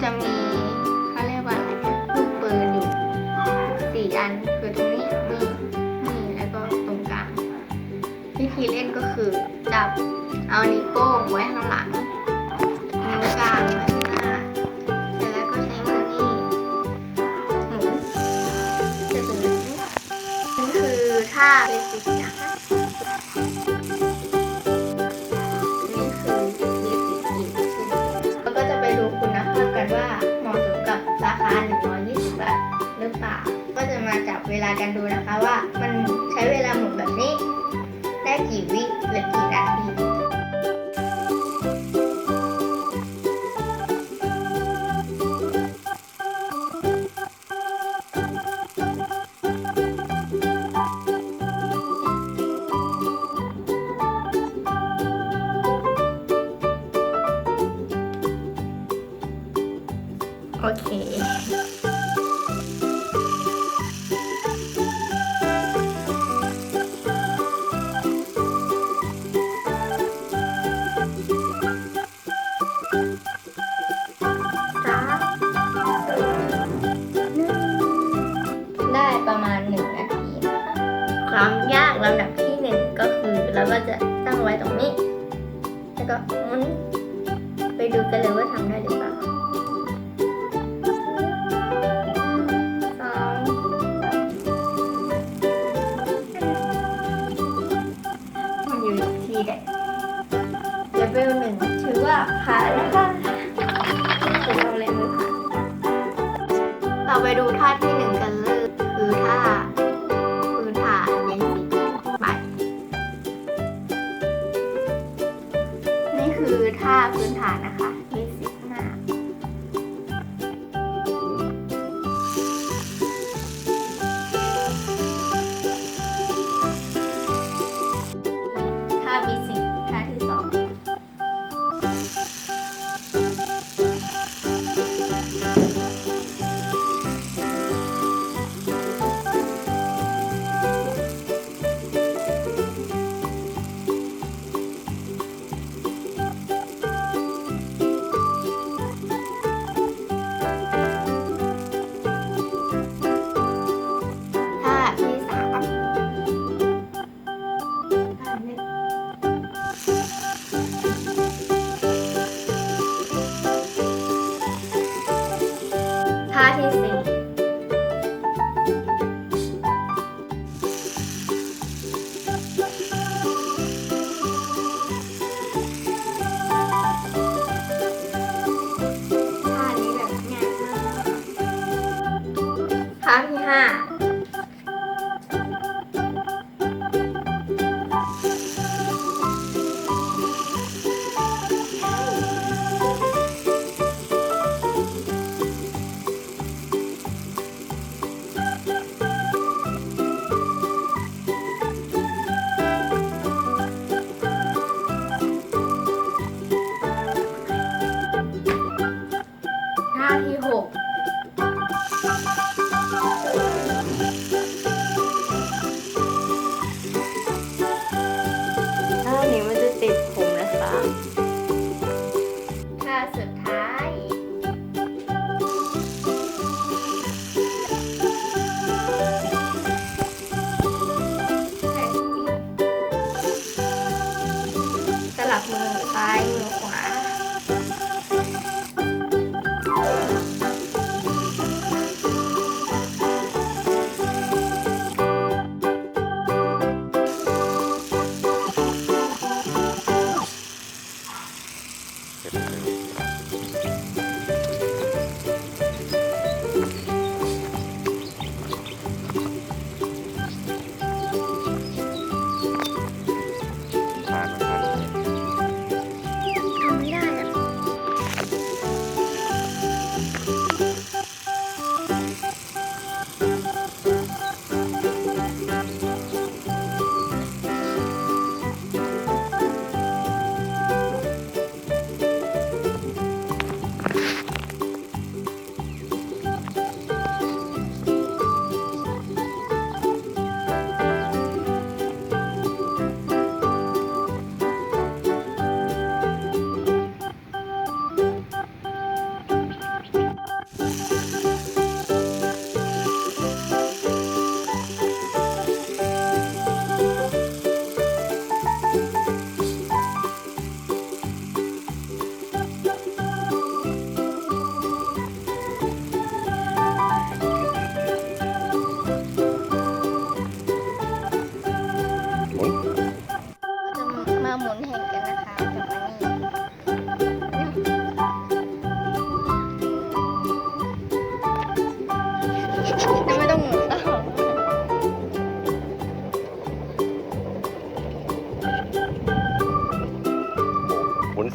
咱们。่า ก็จะมาจับเวลากันดูนะคะว่ามันใช้เวลาหมุนแบบนี้ได้กี่วิ ความยากลำดับที่หนึ่งก็คือเราก็จะตั้งไว้ตรงนี้ แล้วก็มุนไปดูกันเลยว่าทำได้หรือเปล่าผ่านแล้วค่ะเราไปดูท่าที่หนึ่งกันเลยคือท่า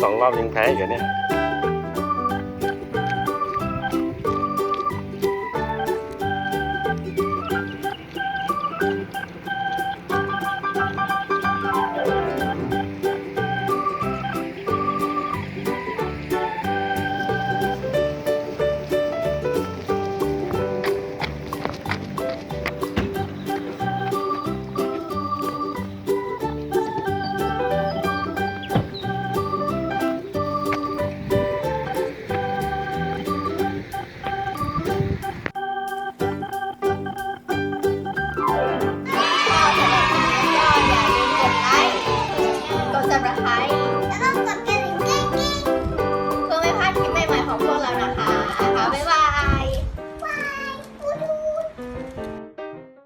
สองรอบยังแพ้อยู่เนี่ย